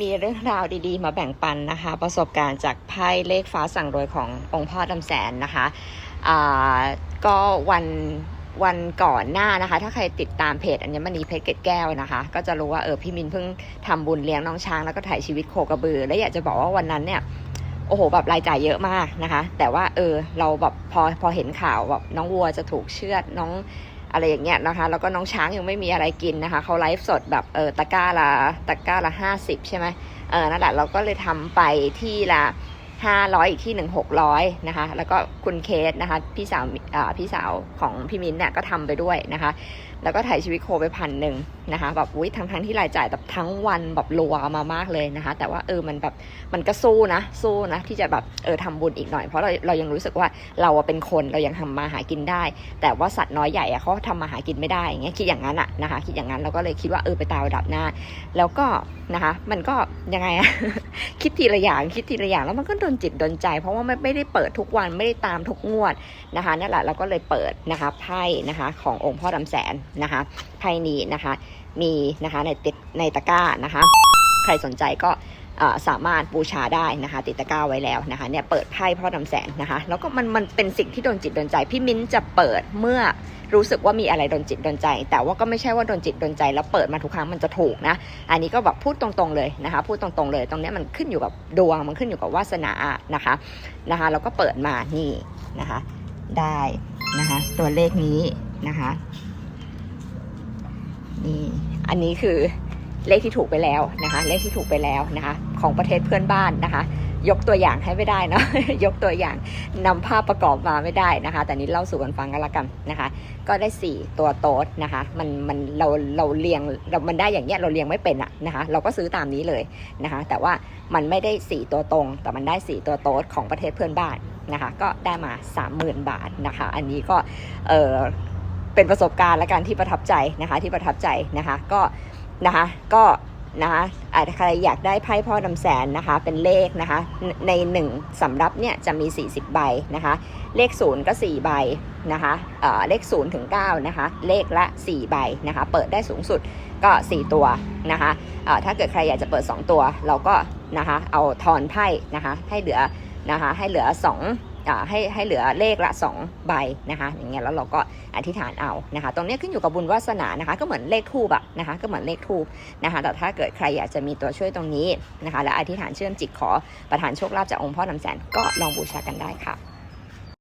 มีเรื่องราวดีๆ มาแบ่งปันนะคะ ประสบการณ์จากไพ่เลขฟ้าสั่งรวยขององค์พ่อดำแสนนะคะก็วันวันก่อนหน้านะคะ ถ้าใครติดตามเพจอัญมณีเพชรเกตแก้วนะคะ ก็จะรู้ว่าเออพี่มินเพิ่งทำบุญเลี้ยงน้องช้างแล้วก็ถ่ายชีวิตโคกระบือ และอยากจะบอกว่าวันนั้นเนี่ยโอ้โหแบบรายจ่ายเยอะมากนะคะ แต่ว่าเออเราแบบพอพอเห็นข่าวแบบน้องวัวจะถูกเชือดน้อง อะไรอย่างเงี้ยนะคะ แล้วก็น้องช้างยังไม่มีอะไรกินนะคะเขาไลฟ์สดแบบเออตะก้าละตะก้าละห้าสิบใช่ไหมเออนั่นแหละเราก็เลยทำไปที่ละ ห้าร้อยอีกที่หนึ่งหกร้อยนะคะ แล้วก็คุณเคสนะคะ พี่สาวอ่าพี่สาวของพี่มิ้นท์เนี่ยก็ทำไปด้วยนะคะ แล้วก็ถ่ายชีวิตโคไปพันหนึ่งนะคะแบบอุ้ยทั้งทั้งที่รายจ่ายแบบทั้งวันแบบรัวมามากเลยนะคะ แต่ว่าเออมันแบบมันก็สู้นะสู้นะที่จะแบบเออทำบุญอีกหน่อยเพราะเราเรายังรู้สึกว่าเราเป็นคนเรายังทำมาหากินได้ แต่ว่าสัตว์น้อยใหญ่อะเขาทำมาหากินไม่ได้อย่างเงี้ยคิดอย่างนั้นอะนะคะคิดอย่างนั้นเราก็เลยคิดว่าเออไปตามระดับหน้า แล้วก็นะคะ มันก็ยังไงอะคิดทีละอย่างคิดทีละอย่างแล้วมันก็โดนจิตโดนใจ เพราะว่าไม่ไม่ได้เปิดทุกวันไม่ได้ตามทุกงวดนะคะนั่นแหละเราก็เลยเปิดนะคะไพ่นะคะขององค์พ่อดำแสนนะคะไพ่นี้นะคะมีนะคะในติดในตะกร้านะคะ ใครสนใจก็ สามารถบูชาได้นะคะ ติดตะกร้าไว้แล้วนะคะเนี่ยเปิดไพ่พ่อดำแสนนะคะ แล้วก็มันมันเป็นสิ่งที่โดนจิตโดนใจ พี่มิ้นจะเปิดเมื่อรู้สึกว่ามีอะไรโดนจิตโดนใจ แต่ว่าก็ไม่ใช่ว่าโดนจิตโดนใจ แล้วเปิดมาทุกครั้งมันจะถูกนะ อันนี้ก็แบบพูดตรงๆเลยนะคะ พูดตรงๆเลยตรงเนี้ยมันขึ้นอยู่กับดวงมันขึ้นอยู่กับวาสนานะคะนะคะแล้วก็เปิดมานี่นะคะ ได้นะคะ ตัวเลขนี้นะคะนี่อันนี้คือ เลขที่ถูกไปแล้วนะคะ เลขที่ถูกไปแล้วนะคะ ของประเทศเพื่อนบ้านนะคะ ยกตัวอย่างให้ไม่ได้เนาะยกตัวอย่างนำภาพประกอบมาไม่ได้นะคะ แต่นี้เล่าสู่กันฟังกันละกันนะคะ ก็ได้ 4 ตัวโต๊ดนะคะ มันมันเราเราเรียงเรามันได้อย่างเงี้ยเราเรียงไม่เป็นอะนะคะ เราก็ซื้อตามนี้เลยนะคะ แต่ว่ามันไม่ได้ 4 ตัวตรง แต่มันได้ 4 ตัวโต๊ดของประเทศเพื่อนบ้านนะคะ ก็ได้มา 30,000 บาทนะคะ อันนี้ก็เออเป็นประสบการณ์และการที่ประทับใจนะคะที่ประทับใจนะคะ ก็ นะคะ ก็นะคะอาจจะใครอยากได้ไพ่พ่อดำแสนนะคะ เป็นเลขนะคะ ในหนึ่งสำรับเนี่ยจะมี 40 ใบนะคะ เลขศูนย์ก็ 4 ใบนะคะเเลข0ถึง9นะคะ เลขละ 4 ใบนะคะ เปิดได้สูงสุดก็ 4 ตัวนะคะถ้าเกิดใครอยากจะเปิด 2 ตัว เราก็นะคะ เอาทอนไพ่นะคะ ให้เหลือนะคะ ให้เหลือ2อ่า ให้ให้เหลือเลขละ 2 ใบนะคะอย่างเงี้ยแล้วเราก็อธิษฐานเอานะคะ ตรงนี้ขึ้นอยู่กับบุญวาสนานะคะ ก็เหมือนเลขทูบอะนะคะก็เหมือนเลขทูบนะคะ แต่ถ้าเกิดใครอยากจะมีตัวช่วยตรงนี้นะคะ และอธิษฐานเชื่อมจิตขอประทานโชคลาภจากองค์พ่อนำแสนก็ลองบูชากันได้ค่ะ